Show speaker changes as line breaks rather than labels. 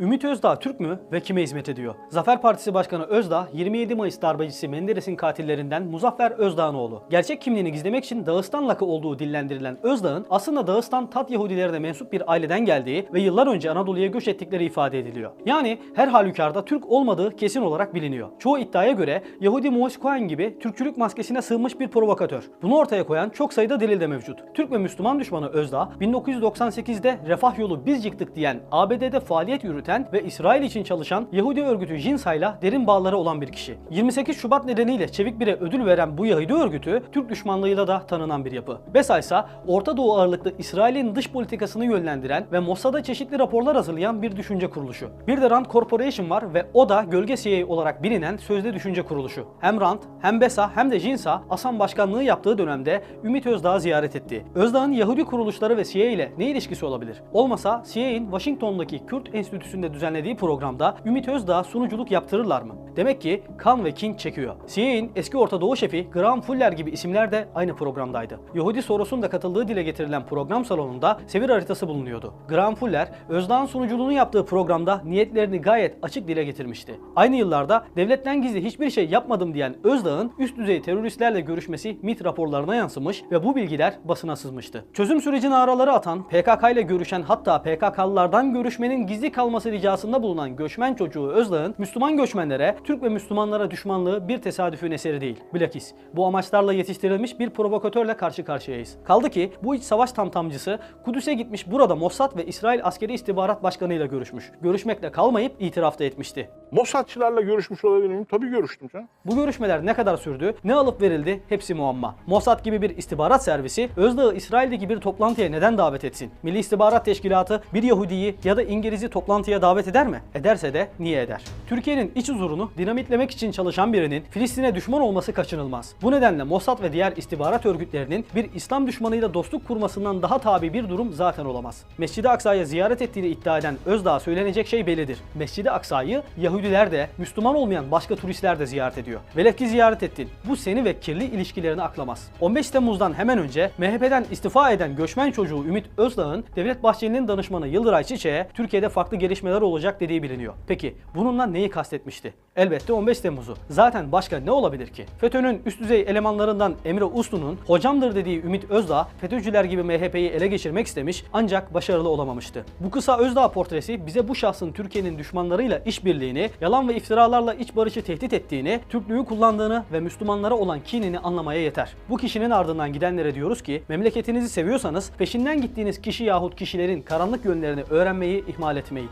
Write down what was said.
Ümit Özdağ Türk mü ve kime hizmet ediyor? Zafer Partisi Başkanı Özdağ 27 Mayıs darbecisi Menderes'in katillerinden Muzaffer Özdağ'ın oğlu. Gerçek kimliğini gizlemek için Dağıstan lakı olduğu dillendirilen Özdağ'ın aslında Dağıstan Tat Yahudilerine mensup bir aileden geldiği ve yıllar önce Anadolu'ya göç ettikleri ifade ediliyor. Yani her halükarda Türk olmadığı kesin olarak biliniyor. Çoğu iddiaya göre Yahudi Moise Cohen gibi Türkçülük maskesine sığınmış bir provokatör. Bunu ortaya koyan çok sayıda delil de mevcut. Türk ve Müslüman düşmanı Özdağ 1998'de Refah Yolu Biz Yıktık diyen ABD'de faaliyet yürüten ve İsrail için çalışan Yahudi örgütü Jinsa'yla derin bağları olan bir kişi. 28 Şubat nedeniyle Çevik Bir'e ödül veren bu Yahudi örgütü Türk düşmanlığıyla da tanınan bir yapı. BESA ise Orta Doğu ağırlıklı İsrail'in dış politikasını yönlendiren ve Mossad'a çeşitli raporlar hazırlayan bir düşünce kuruluşu. Bir de Rand Corporation var ve o da gölge CIA olarak bilinen sözde düşünce kuruluşu. Hem Rand hem BESA hem de Jinsa Asan başkanlığı yaptığı dönemde Ümit Özdağ'ı ziyaret etti. Özdağ'ın Yahudi kuruluşları ve CIA ile ne ilişkisi olabilir? Olmasa CIA'in Washington'daki Kürt Enstitüsü'nde düzenlediği programda Ümit Özdağ sunuculuk yaptırırlar mı? Demek ki kan ve kin çekiyor. CIA'in eski Orta Doğu şefi Graham Fuller gibi isimler de aynı programdaydı. Yahudi Soros'un da katıldığı dile getirilen program salonunda sevir haritası bulunuyordu. Graham Fuller, Özdağ'ın sunuculuğunu yaptığı programda niyetlerini gayet açık dile getirmişti. Aynı yıllarda devletten gizli hiçbir şey yapmadım diyen Özdağ'ın üst düzey teröristlerle görüşmesi MIT raporlarına yansımış ve bu bilgiler basına sızmıştı. Çözüm sürecine araları atan, PKK ile görüşen hatta PKK'lılardan görüşmenin gizli kalması ricasında bulunan göçmen çocuğu Özdağ'ın Müslüman göçmenlere, Türk ve Müslümanlara düşmanlığı bir tesadüfün eseri değil. Bilakis bu amaçlarla yetiştirilmiş bir provokatörle karşı karşıyayız. Kaldı ki bu iç savaş tamtamcısı Kudüs'e gitmiş burada Mossad ve İsrail Askeri İstihbarat Başkanı ile görüşmüş. Görüşmekle kalmayıp itiraf da etmişti.
Mossadçılarla görüşmüş olabilir miyim? Tabii görüştüm canım.
Bu görüşmeler ne kadar sürdü, ne alıp verildi hepsi muamma. Mossad gibi bir istihbarat servisi Özdağ'ı İsrail'deki bir toplantıya neden davet etsin? Milli İstihbarat Teşkilatı bir Yahudiyi ya da İngiliz'i toplantıya davet eder mi? Ederse de niye eder? Türkiye'nin iç huzurunu dinamitlemek için çalışan birinin Filistin'e düşman olması kaçınılmaz. Bu nedenle Mossad ve diğer istihbarat örgütlerinin bir İslam düşmanıyla dostluk kurmasından daha tabi bir durum zaten olamaz. Mescid-i Aksa'yı ziyaret ettiğini iddia eden Özdağ söylenecek şey bellidir. Mescid-i Aksa'yı Yahudiler de, Müslüman olmayan başka turistler de ziyaret ediyor. Velev ki ziyaret ettin. Bu seni ve kirli ilişkilerini aklamaz. 15 Temmuz'dan hemen önce MHP'den istifa eden göçmen çocuğu Ümit Özdağ'ın Devlet Bahçeli'nin danışmanı Yıldıray Çiçek'e Türkiye'de farklı gelişmeler olacak dediği biliniyor. Peki bununla neyi kastetmişti? Elbette 15 Temmuz'u. Zaten başka ne olabilir ki? FETÖ'nün üst düzey elemanlarından Emre Uslu'nun hocamdır dediği Ümit Özdağ, FETÖ'cüler gibi MHP'yi ele geçirmek istemiş ancak başarılı olamamıştı. Bu kısa Özdağ portresi bize bu şahsın Türkiye'nin düşmanlarıyla işbirliğini, yalan ve iftiralarla iç barışı tehdit ettiğini, Türklüğü kullandığını ve Müslümanlara olan kinini anlamaya yeter. Bu kişinin ardından gidenlere diyoruz ki memleketinizi seviyorsanız peşinden gittiğiniz kişi yahut kişilerin karanlık yönlerini öğrenmeyi ihmal etmeyin.